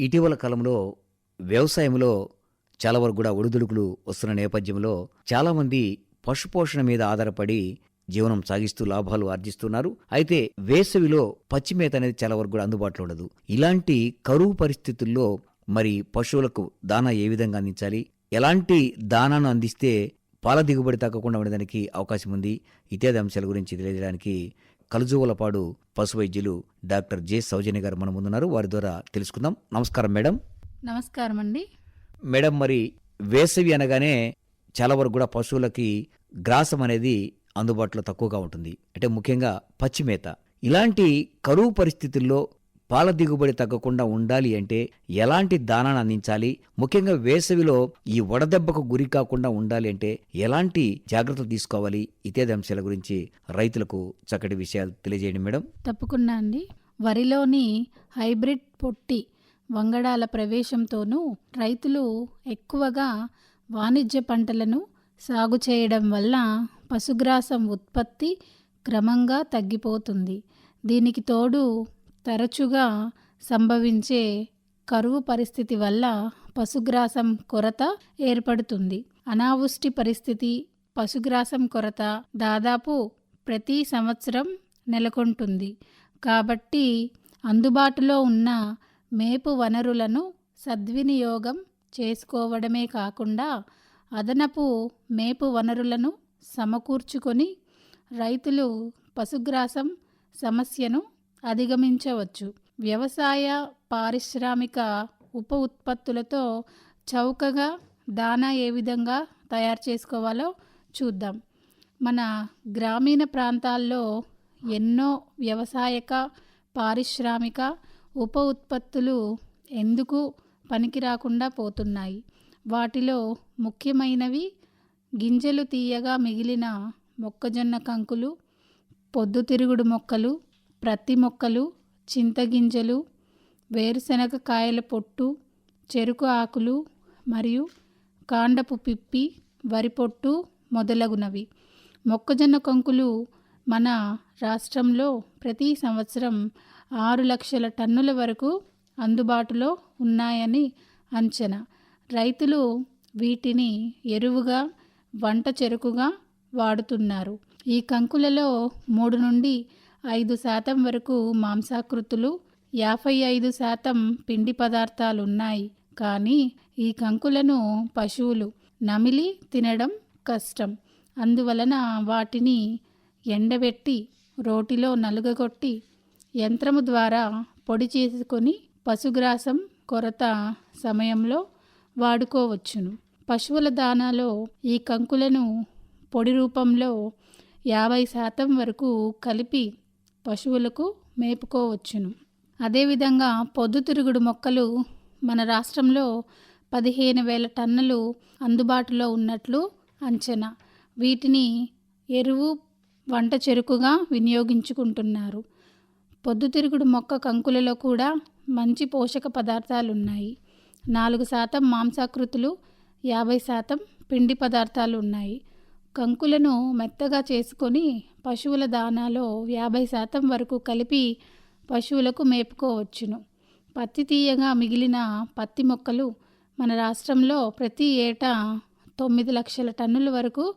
ఇటీవల కాలంలో వ్యవసాయంలో చాలా వరకు కూడా ఒడిదుడుకులు వస్తున్న నేపథ్యంలో చాలామంది పశుపోషణ మీద ఆధారపడి జీవనం సాగిస్తూ లాభాలు ఆర్జిస్తున్నారు. అయితే వేసవిలో పచ్చి మేత అనేది చాలా వరకు కూడా అందుబాటులో ఉండదు. ఇలాంటి కరువు పరిస్థితుల్లో మరి పశువులకు దానా ఏ విధంగా అందించాలి? ఎలాంటి దానాను అందిస్తే పాల దిగుబడి తగ్గకుండా ఉండడానికి అవకాశం ఉంది? ఇత్యాది అంశాల గురించి తెలియజేయడానికి కలుజువలపాడు పశు వైద్యులు డాక్టర్ జె సౌజన్య గారు మన ముందున్నారు. వారి ద్వారా తెలుసుకుందాం. నమస్కారం మేడం. నమస్కారం అండి మేడం మరి వేసవి అనగానే చాలా వరకు కూడా పశువులకి గ్రాసం అనేది అందుబాటులో తక్కువగా ఉంటుంది. అంటే ముఖ్యంగా పచ్చిమేత. ఇలాంటి కరువు పరిస్థితుల్లో పాల దిగుబడి తగ్గకుండా ఉండాలి అంటే ఎలాంటి దానాన్ని అందించాలి? ముఖ్యంగా వేసవిలో ఈ వడదెబ్బకు గురి కాకుండా ఉండాలి అంటే ఎలాంటి జాగ్రత్తలు తీసుకోవాలి? ఇత్యాది అంశాల గురించి రైతులకు చక్కటి విషయాలు తెలియజేయండి మేడం. తప్పకుండా అండి. వరిలోని హైబ్రిడ్ పొట్టి వంగడాల ప్రవేశంతోనూ రైతులు ఎక్కువగా వాణిజ్య పంటలను సాగు చేయడం వల్ల పశుగ్రాసం ఉత్పత్తి క్రమంగా తగ్గిపోతుంది. దీనికి తోడు తరచుగా సంభవించే కరువు పరిస్థితి వల్ల పశుగ్రాసం కొరత ఏర్పడుతుంది. అనావృష్టి పరిస్థితి పశుగ్రాసం కొరత దాదాపు ప్రతి సంవత్సరం నెలకొంటుంది. కాబట్టి అందుబాటులో ఉన్న మేపు వనరులను సద్వినియోగం చేసుకోవడమే కాకుండా అదనపు మేపు వనరులను సమకూర్చుకొని రైతులు పశుగ్రాసం సమస్యను అధిగమించవచ్చు. వ్యవసాయ పారిశ్రామిక ఉప ఉత్పత్తులతో చౌకగా దానా ఏ విధంగా తయారు చేసుకోవాలో చూద్దాం. మన గ్రామీణ ప్రాంతాల్లో ఎన్నో వ్యవసాయక పారిశ్రామిక ఉప ఉత్పత్తులు ఎందుకు పనికి రాకుండా పోతున్నాయి? వాటిలో ముఖ్యమైనవి గింజలు తీయగా మిగిలిన మొక్కజొన్న కంకులు పొద్దుతిరుగుడు మొక్కలు ప్రత్తి మొక్కలు చింతగింజలు వేరుశనగ కాయల పొట్టు చెరుకు ఆకులు మరియు కాండపు పిప్పి వరి పొట్టు మొదలగునవి. మొక్కజొన్న కంకులు మన రాష్ట్రంలో ప్రతి సంవత్సరం ఆరు లక్షల టన్నుల వరకు అందుబాటులో ఉన్నాయని అంచనా. రైతులు వీటిని ఎరువుగా వంట చెరుకుగా వాడుతున్నారు. ఈ కంకులలో మూడు నుండి ఐదు శాతం వరకు మాంసాకృతులు యాభై ఐదు శాతం పిండి పదార్థాలు ఉన్నాయి కానీ ఈ కంకులను పశువులు నమిలి తినడం కష్టం. అందువలన వాటిని ఎండబెట్టి రోటిలో నలుగగొట్టి యంత్రము ద్వారా పొడి చేసుకొని పశుగ్రాసం కొరత సమయంలో వాడుకోవచ్చును. పశువుల దానాలో ఈ కంకులను పొడి రూపంలో యాభై శాతం వరకు కలిపి పశువులకు మేపుకోవచ్చును. అదేవిధంగా పొద్దుతిరుగుడు మొక్కలు మన రాష్ట్రంలో పదిహేను వేల టన్నులు అందుబాటులో ఉన్నట్లు అంచనా. వీటిని ఎరువు వంట చెరుకుగా వినియోగించుకుంటున్నారు. పొద్దుతిరుగుడు మొక్క కంకులలో కూడా మంచి పోషక పదార్థాలు ఉన్నాయి నాలుగు శాతం మాంసాకృతులు యాభై శాతం పిండి పదార్థాలు ఉన్నాయి కంకులను మెత్తగా చేసుకొని పశువుల దానాలో యాభై శాతం వరకు కలిపి పశువులకు మేపుకోవచ్చును. పత్తి తీయగా మిగిలిన పత్తి మొక్కలు మన రాష్ట్రంలో ప్రతి ఏటా తొమ్మిది లక్షల టన్నుల వరకు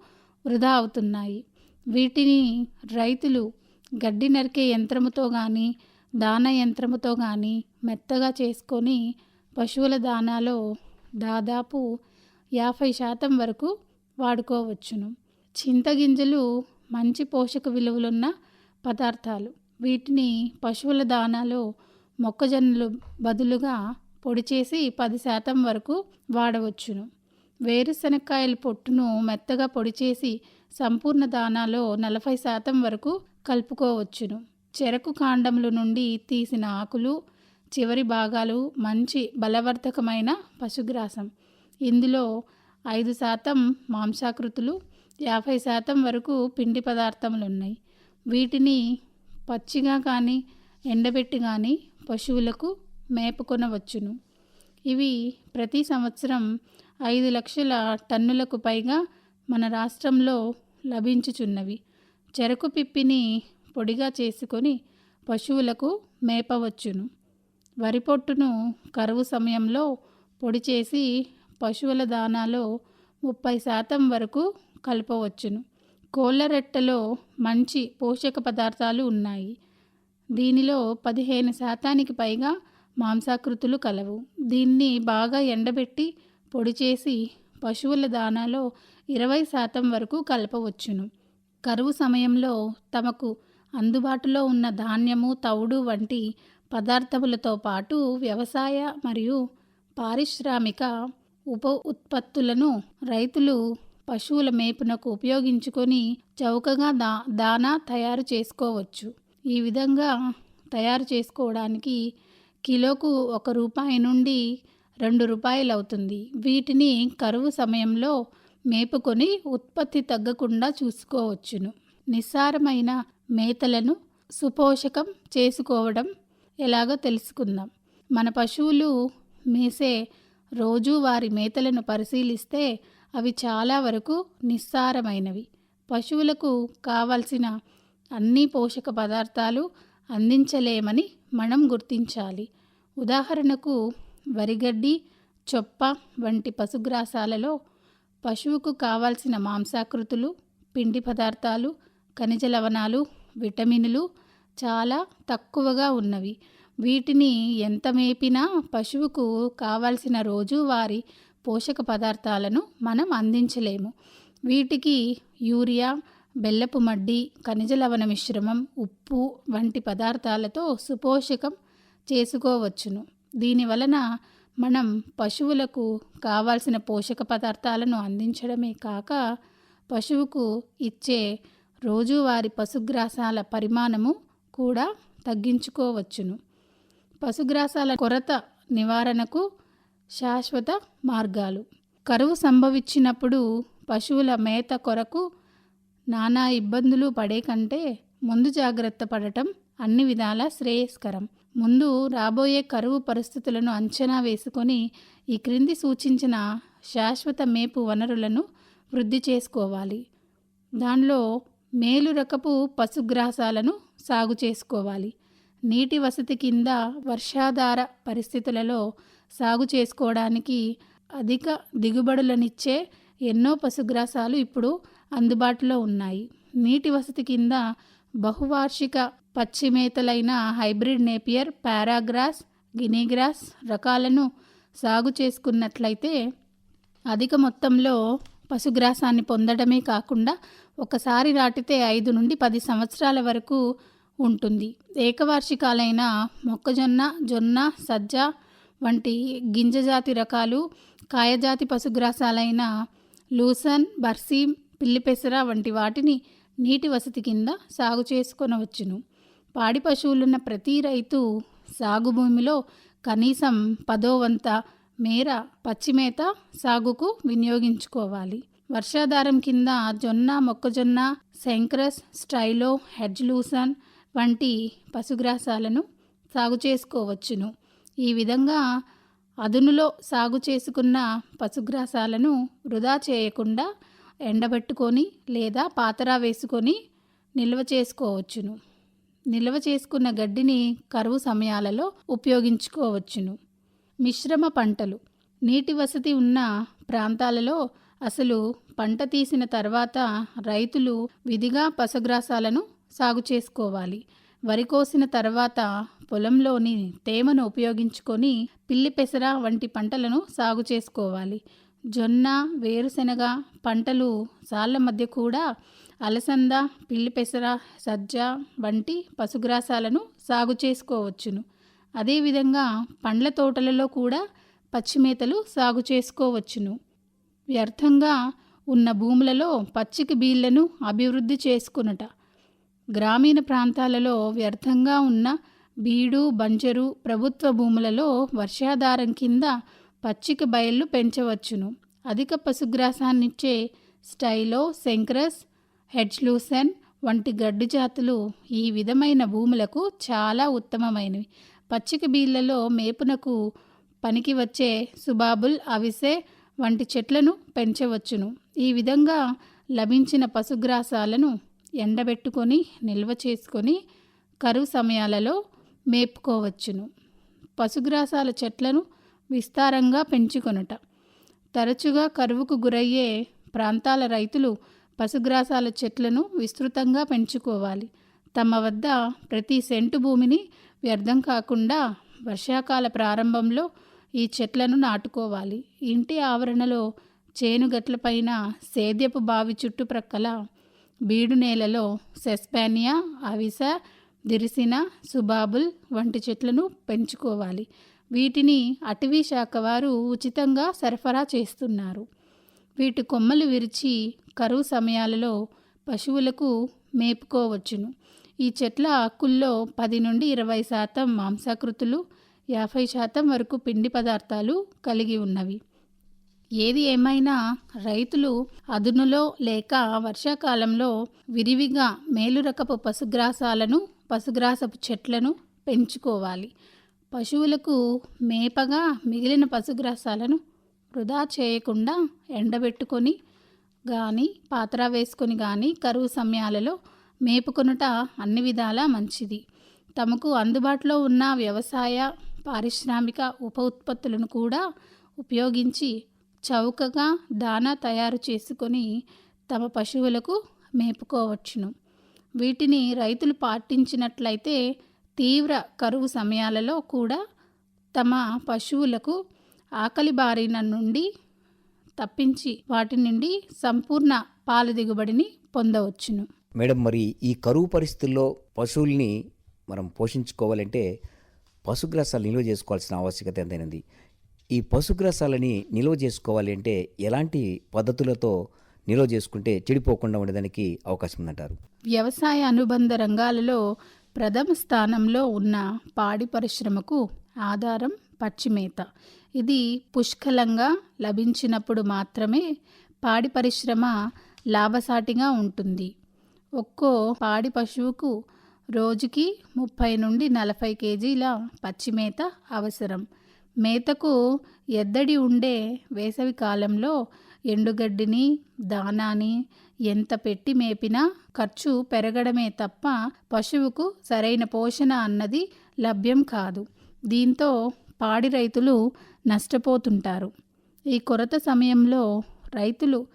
వృధా అవుతున్నాయి. వీటిని రైతులు గడ్డి నరికే యంత్రముతో కానీ దాన యంత్రముతో కానీ మెత్తగా చేసుకొని పశువుల దానాలో దాదాపు యాభై శాతం వరకు వాడుకోవచ్చును. చింతగింజలు మంచి పోషక విలువలున్న పదార్థాలు. వీటిని పశువుల దానాలో మొక్కజొన్నలు బదులుగా పొడి చేసి పది శాతం వరకు వాడవచ్చును. వేరుశనక్కాయల పొట్టును మెత్తగా పొడి చేసి సంపూర్ణ దానాలో నలభై శాతం వరకు కలుపుకోవచ్చును. చెరకు కాండముల నుండి తీసిన ఆకులు చివరి భాగాలు మంచి బలవర్ధకమైన పశుగ్రాసం. ఇందులో ఐదు శాతం మాంసాకృతులు యాభై శాతం వరకు పిండి పదార్థములు ఉన్నాయి వీటిని పచ్చిగా కానీ ఎండబెట్టి కానీ పశువులకు మేపుకొనవచ్చును. ఇవి ప్రతి సంవత్సరం ఐదు లక్షల టన్నులకు పైగా మన రాష్ట్రంలో లభించుచున్నవి. చెరకు పిప్పిని పొడిగా చేసుకొని పశువులకు మేపవచ్చును. వరి పొట్టును కరువు సమయంలో పొడి చేసి పశువుల దానాలో ముప్పై శాతం వరకు కలపవచ్చును. కోళ్ళ రెట్టెలో మంచి పోషక పదార్థాలు ఉన్నాయి. దీనిలో పదిహేను శాతానికి పైగా మాంసాకృతులు కలవు. దీన్ని బాగా ఎండబెట్టి పొడి చేసి పశువుల దానాలో ఇరవై శాతం వరకు కలపవచ్చును. కరువు సమయంలో తమకు అందుబాటులో ఉన్న ధాన్యము తవుడు వంటి పదార్థములతో పాటు వ్యవసాయ మరియు పారిశ్రామిక ఉప ఉత్పత్తులను రైతులు పశువుల మేపునకు ఉపయోగించుకొని చౌకగా దా దానా తయారు చేసుకోవచ్చు. ఈ విధంగా తయారు చేసుకోవడానికి కిలోకు ఒక రూపాయి నుండి రెండు రూపాయలు అవుతుంది వీటిని కరువు సమయంలో మేపుకొని ఉత్పత్తి తగ్గకుండా చూసుకోవచ్చును. నిస్సారమైన మేతలను సుపోషకం చేసుకోవడం ఎలాగో తెలుసుకుందాం. మన పశువులు మేసే రోజువారి మేతలను పరిశీలిస్తే అవి చాలా వరకు నిస్సారమైనవి. పశువులకు కావలసిన అన్ని పోషక పదార్థాలు అందించలేమని మనం గుర్తించాలి. ఉదాహరణకు వరిగడ్డి చొప్ప వంటి పశుగ్రాసాలలో పశువుకు కావాల్సిన మాంసాకృతులు పిండి పదార్థాలు ఖనిజ లవణాలు విటమినులు చాలా తక్కువగా ఉన్నవి. వీటిని ఎంత మేపినా పశువుకు కావాల్సిన రోజువారీ పోషక పదార్థాలను మనం అందించలేము. వీటికి యూరియా బెల్లపు మడ్డి ఖనిజ లవణ మిశ్రమం ఉప్పు వంటి పదార్థాలతో సుపోషకం చేసుకోవచ్చును. దీని వలన మనం పశువులకు కావాల్సిన పోషక పదార్థాలను అందించడమే కాక పశువుకు ఇచ్చే రోజువారి పశుగ్రాసాల పరిమాణము కూడా తగ్గించుకోవచ్చును. పశుగ్రాసాల కొరత నివారణకు శాశ్వత మార్గాలు. కరువు సంభవించినప్పుడు పశువుల మేత కొరకు నానా ఇబ్బందులు పడే కంటే ముందు జాగ్రత్త పడటం అన్ని విధాల శ్రేయస్కరం. ముందు రాబోయే కరువు పరిస్థితులను అంచనా వేసుకొని ఈ క్రింది సూచించిన శాశ్వత మేపు వనరులను వృద్ధి చేసుకోవాలి. దానిలో మేలు రకపు పశుగ్రాసాలను సాగు చేసుకోవాలి. నీటి వసతి కింద వర్షాధార పరిస్థితులలో సాగు చేసుకోవడానికి అధిక దిగుబడులనిచ్చే ఎన్నో పశుగ్రాసాలు ఇప్పుడు అందుబాటులో ఉన్నాయి. నీటి వసతి కింద బహువార్షిక పచ్చి మేతలైన హైబ్రిడ్ నేపియర్ పారాగ్రాస్ గినీగ్రాస్ రకాలను సాగు చేసుకున్నట్లయితే అధిక మొత్తంలో పశుగ్రాసాన్ని పొందడమే కాకుండా ఒకసారి నాటితే ఐదు నుండి పది సంవత్సరాల వరకు ఉంటుంది. ఏకవార్షికాలైన మొక్కజొన్న జొన్న సజ్జ వంటి గింజజాతి రకాలు కాయజాతి పశుగ్రాసాలైన లూసన్ బర్సీమ్ పిల్లిపెసర వంటి వాటిని నీటి వసతి కింద సాగు చేసుకొనవచ్చును. పాడి పశువులున్న ప్రతి రైతు సాగు భూమిలో కనీసం పదో వంత మేర పచ్చిమేత సాగుకు వినియోగించుకోవాలి. వర్షాధారం కింద జొన్న మొక్కజొన్న శంక్రస్ స్టైలో హెడ్జ్లూసన్ వంటి పశుగ్రాసాలను సాగు చేసుకోవచ్చును. ఈ విధంగా అదునులో సాగు చేసుకున్న పశుగ్రాసాలను వృధా చేయకుండా ఎండబెట్టుకొని లేదా పాతరా వేసుకొని నిల్వ చేసుకోవచ్చును. నిల్వ చేసుకున్న గడ్డిని కరువు సమయాలలో ఉపయోగించుకోవచ్చును. మిశ్రమ పంటలు. నీటి వసతి ఉన్న ప్రాంతాలలో అసలు పంట తీసిన తర్వాత రైతులు విధిగా పశుగ్రాసాలను సాగు చేసుకోవాలి. వరి కోసిన తర్వాత పొలంలోని తేమను ఉపయోగించుకొని పిల్లి పెసర వంటి పంటలను సాగు చేసుకోవాలి. జొన్న వేరుశెనగ పంటలు సాళ్ళ మధ్య కూడా అలసంద పిల్లి పెసర సజ్జ వంటి పశుగ్రాసాలను సాగు చేసుకోవచ్చును. అదేవిధంగా పండ్ల తోటలలో కూడా పచ్చిమేతలు సాగు చేసుకోవచ్చును. వ్యర్థంగా ఉన్న భూములలో పచ్చిక బీళ్ళను అభివృద్ధి చేసుకునుట. గ్రామీణ ప్రాంతాలలో వ్యర్థంగా ఉన్న బీడు బంజరు ప్రభుత్వ భూములలో వర్షాధారం కింద పచ్చిక బయళ్ళు పెంచవచ్చును. అధిక పశుగ్రాసాన్నిచ్చే స్టైలో శంక్రస్ హెడ్జ్లూసెన్ వంటి గడ్డి జాతులు ఈ విధమైన భూములకు చాలా ఉత్తమమైనవి. పచ్చిక బీళ్ళలో మేపునకు పనికి వచ్చే సుబాబుల్ అవిసే వంటి చెట్లను పెంచవచ్చును. ఈ విధంగా లభించిన పశుగ్రాసాలను ఎండబెట్టుకొని నిల్వ చేసుకొని కరువు సమయాలలో మేపుకోవచ్చును. పశుగ్రాసాల చెట్లను విస్తారంగా పెంచుకొనుట. తరచుగా కరువుకు గురయ్యే ప్రాంతాల రైతులు పశుగ్రాసాల చెట్లను విస్తృతంగా పెంచుకోవాలి. తమ వద్ద ప్రతి సెంటు భూమిని వ్యర్థం కాకుండా వర్షాకాల ప్రారంభంలో ఈ చెట్లను నాటుకోవాలి. ఇంటి ఆవరణలో చేనుగట్లపైన సేద్యపు బావి చుట్టుప్రక్కల బీడు నేలలో సెస్పానియా అవిస దిరిసిన సుబాబుల్ వంటి చెట్లను పెంచుకోవాలి. వీటిని అటవీ శాఖ వారు ఉచితంగా సరఫరా చేస్తున్నారు. వీటి కొమ్మలు విరిచి కరువు సమయాలలో పశువులకు మేపుకోవచ్చును. ఈ చెట్ల ఆకుల్లో పది నుండి ఇరవై శాతం మాంసాకృతులు యాభై శాతం వరకు పిండి పదార్థాలు కలిగి ఉన్నవి. ఏది ఏమైనా రైతులు అదునులో లేక వర్షాకాలంలో విరివిగా మేలురకపు పశుగ్రాసాలను పశుగ్రాసపు చెట్లను పెంచుకోవాలి. పశువులకు మేపగా మిగిలిన పశుగ్రాసాలను వృధా చేయకుండా ఎండబెట్టుకొని కానీ పాత్ర వేసుకొని కానీ కరువు సమయాలలో మేపుకొనుట అన్ని విధాలా మంచిది. తమకు అందుబాటులో ఉన్న వ్యవసాయ పారిశ్రామిక ఉప ఉత్పత్తులను కూడా ఉపయోగించి చౌకగా దానా తయారు చేసుకొని తమ పశువులకు మేపుకోవచ్చును. వీటిని రైతులు పాటించినట్లయితే తీవ్ర కరువు సమయాలలో కూడా తమ పశువులకు ఆకలి బారిన నుండి తప్పించి వాటి నుండి సంపూర్ణ పాల దిగుబడిని పొందవచ్చును. మేడం మరి ఈ కరువు పరిస్థితుల్లో పశువుల్ని మనం పోషించుకోవాలంటే పశుగ్రాసాలు నిల్వ చేసుకోవాల్సిన ఆవశ్యకత ఎంతైనది? ఈ పశుగ్రాసాలని నిల్వ చేసుకోవాలి అంటే ఎలాంటి పద్ధతులతో నిల్వ చేసుకుంటే చెడిపోకుండా ఉండడానికి అవకాశం ఉందంటారు? వ్యవసాయ అనుబంధ రంగాలలో ప్రథమ స్థానంలో ఉన్న పాడి పరిశ్రమకు ఆధారం పచ్చిమేత. ఇది పుష్కలంగా లభించినప్పుడు మాత్రమే పాడి పరిశ్రమ లాభసాటిగా ఉంటుంది. ఒక్కో పాడి పశువుకు రోజుకి ముప్పై నుండి నలభై కేజీల పచ్చిమేత అవసరం. మేతకు ఎద్దడి ఉండే వేసవి కాలంలో ఎండుగడ్డిని దానాని ఎంత పెట్టి మేపినా ఖర్చు పెరగడమే తప్ప పశువుకు సరైన పోషణ అన్నది లభ్యం కాదు. దీంతో పాడి రైతులు నష్టపోతుంటారు. ఈ కొరత సమయంలో రైతులు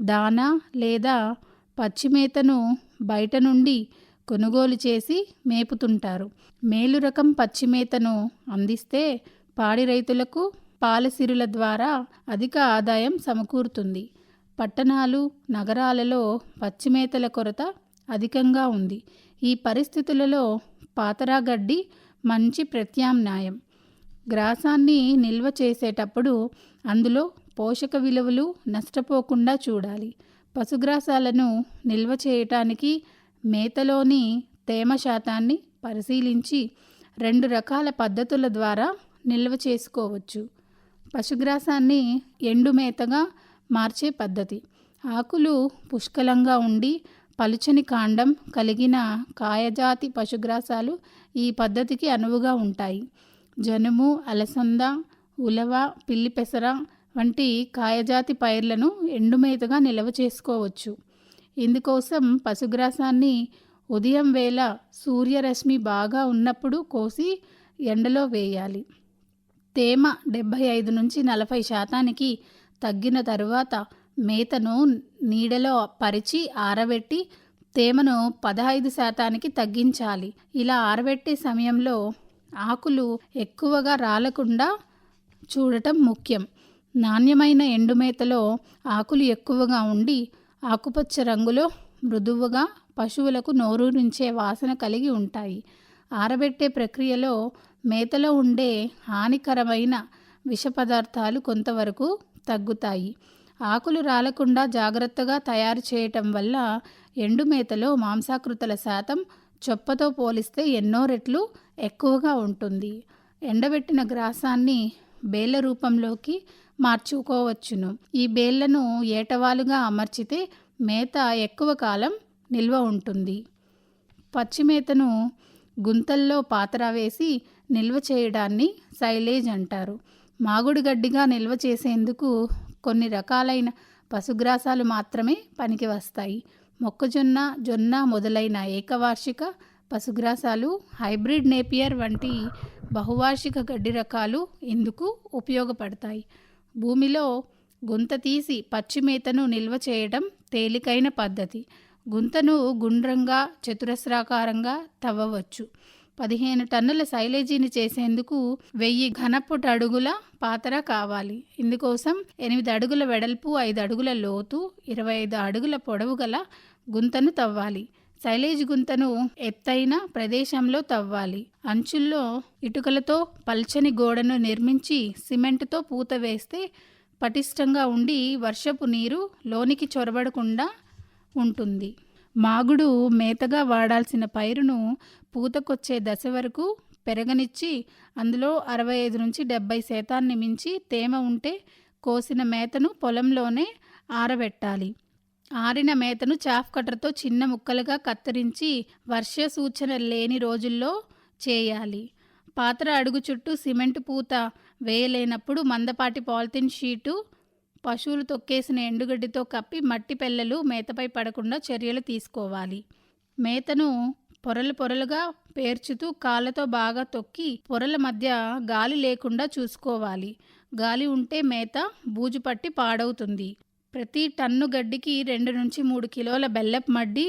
దానా లేదా పచ్చిమేతను బయట నుండి కొనుగోలు చేసి మేపుతుంటారు. మేలు రకం పచ్చిమేతను అందిస్తే పాడి రైతులకు పాలసిరుల ద్వారా అధిక ఆదాయం సమకూరుతుంది. పట్టణాలు నగరాలలో పచ్చిమేతల కొరత అధికంగా ఉంది. ఈ పరిస్థితులలో పాతరాగడ్డి మంచి ప్రత్యామ్నాయం. గ్రాసాన్ని నిల్వ చేసేటప్పుడు అందులో పోషక విలువలు నష్టపోకుండా చూడాలి. పశుగ్రాసాలను నిల్వ చేయటానికి మేతలోని తేమ శాతాన్ని పరిశీలించి రెండు రకాల పద్ధతుల ద్వారా నిల్వ చేసుకోవచ్చు. పశుగ్రాసాన్ని ఎండు మేతగా మార్చే పద్ధతి. ఆకులు పుష్కలంగా ఉండి పలుచని కాండం కలిగిన కాయజాతి పశుగ్రాసాలు ఈ పద్ధతికి అనువుగా ఉంటాయి. జనుము అలసంద ఉలవ పిల్లి పెసర వంటి కాయజాతి పైర్లను ఎండుమేతగా నిల్వ చేసుకోవచ్చు. ఇందుకోసం పశుగ్రాసాన్ని ఉదయం వేళ సూర్యరశ్మి బాగా ఉన్నప్పుడు కోసి ఎండలో వేయాలి. తేమ డెబ్భై ఐదు నుంచి నలభై శాతానికి తగ్గిన తరువాత మేతను నీడలో పరిచి ఆరబెట్టి తేమను పదహైదు శాతానికి తగ్గించాలి. ఇలా ఆరబెట్టే సమయంలో ఆకులు ఎక్కువగా రాలకుండా చూడటం ముఖ్యం. నాణ్యమైన ఎండుమేతలో ఆకులు ఎక్కువగా ఉండి ఆకుపచ్చ రంగులో మృదువుగా పశువులకు నోరూరించే వాసన కలిగి ఉంటాయి. ఆరబెట్టే ప్రక్రియలో మేతలో ఉండే హానికరమైన విష పదార్థాలు కొంతవరకు తగ్గుతాయి. ఆకులు రాలకుండా జాగ్రత్తగా తయారు చేయటం వల్ల ఎండు మేతలో మాంసాకృతుల శాతం చొప్పతో పోలిస్తే ఎన్నో రెట్లు ఎక్కువగా ఉంటుంది. ఎండబెట్టిన గ్రాసాన్ని బేళ్ళ రూపంలోకి మార్చుకోవచ్చును. ఈ బేళ్ళను ఏటవాలుగా అమర్చితే మేత ఎక్కువ కాలం నిల్వ ఉంటుంది. పచ్చిమేతను గుంతల్లో పాతర వేసి నిల్వ చేయడాన్ని సైలేజ్ అంటారు. మాగుడు గడ్డిగా నిల్వ చేసేందుకు కొన్ని రకాలైన పశుగ్రాసాలు మాత్రమే పనికి వస్తాయి. మొక్కజొన్న జొన్న మొదలైన ఏకవార్షిక పశుగ్రాసాలు హైబ్రిడ్ నేపియర్ వంటి బహువార్షిక గడ్డి రకాలు ఇందుకు ఉపయోగపడతాయి. భూమిలో గుంత తీసి పచ్చి మేతను నిల్వ చేయడం తేలికైన పద్ధతి. గుంతను గుండ్రంగా చతురస్రాకారంగా తవ్వవచ్చు. పదిహేను టన్నుల సైలేజీని చేసేందుకు వెయ్యి ఘనపుట అడుగుల పాతర కావాలి. ఇందుకోసం ఎనిమిది అడుగుల వెడల్పు ఐదు అడుగుల లోతు ఇరవై ఐదు అడుగుల పొడవు గల గుంతను తవ్వాలి. సైలేజ్ గుంతను ఎత్తైన ప్రదేశంలో తవ్వాలి. అంచుల్లో ఇటుకలతో పల్చని గోడను నిర్మించి సిమెంట్తో పూత వేస్తే పటిష్టంగా ఉండి వర్షపు నీరు లోనికి చొరబడకుండా ఉంటుంది. మాగుడు మేతగా వాడాల్సిన పైరును పూతకొచ్చే దశ వరకు పెరగనిచ్చి అందులో అరవై ఐదు నుంచి డెబ్బై శాతాన్ని మించి తేమ ఉంటే కోసిన మేతను పొలంలోనే ఆరబెట్టాలి. ఆరిన మేతను చాఫ్ కట్టర్తో చిన్న ముక్కలుగా కత్తిరించి వర్ష సూచన లేని రోజుల్లో చేయాలి. పాత్ర అడుగు చుట్టూ సిమెంట్ పూత వేయలేనప్పుడు మందపాటి పాలిథిన్ షీటు పశువులు తొక్కేసిన ఎండుగడ్డితో కప్పి మట్టి పెళ్ళలు మేతపై పడకుండా చర్యలు తీసుకోవాలి. మేతను పొరలు పొరలుగా పేర్చుతూ కాళ్ళతో బాగా తొక్కి పొరల మధ్య గాలి లేకుండా చూసుకోవాలి. గాలి ఉంటే మేత బూజు పట్టి పాడవుతుంది. ప్రతి టన్ను గడ్డికి రెండు నుంచి మూడు కిలోల బెల్లపు మడ్డి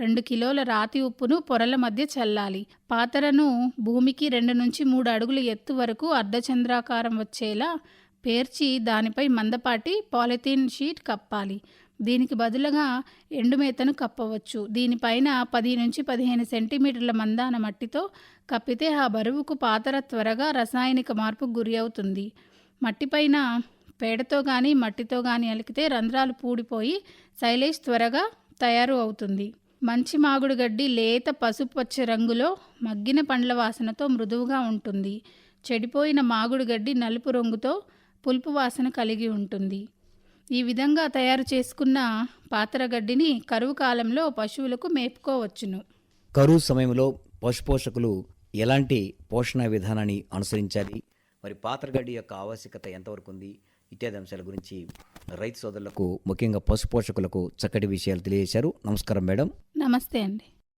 రెండు కిలోల రాతి ఉప్పును పొరల మధ్య చల్లాలి. పాతరను భూమికి రెండు నుంచి మూడు అడుగుల ఎత్తు వరకు అర్ధచంద్రాకారం వచ్చేలా పేర్చి దానిపై మందపాటి పాలిథీన్ షీట్ కప్పాలి. దీనికి బదులుగా ఎండుమేతను కప్పవచ్చు. దీనిపైన పది నుంచి పదిహేను సెంటీమీటర్ల మందాన మట్టితో కప్పితే ఆ బరువుకు పాతర త్వరగా రసాయనిక మార్పుకు గురి అవుతుంది. మట్టిపైన పేడతో కానీ మట్టితో కానీ అలికితే రంధ్రాలు పూడిపోయి సైలేజ్ త్వరగా తయారు అవుతుంది. మంచి మాగుడు గడ్డి లేత పసుపచ్చ రంగులో మగ్గిన పండ్ల వాసనతో మృదువుగా ఉంటుంది. చెడిపోయిన మాగుడు గడ్డి నలుపు రంగుతో పులుపు వాసన కలిగి ఉంటుంది. ఈ విధంగా తయారు చేసుకున్న పాతరగడ్డిని కరువు కాలంలో పశువులకు మేపుకోవచ్చును. కరువు సమయంలో పశుపోషకులు ఎలాంటి పోషణ విధానాన్ని అనుసరించాలి? మరి పాత్రగడ్డి యొక్క ఆవశ్యకత ఎంతవరకు ఉంది? ఇత్యాది అంశాల గురించి రైతు సోదరులకు ముఖ్యంగా పశుపోషకులకు చక్కటి విషయాలు తెలియజేశారు. నమస్కారం మేడం. నమస్తే అండి.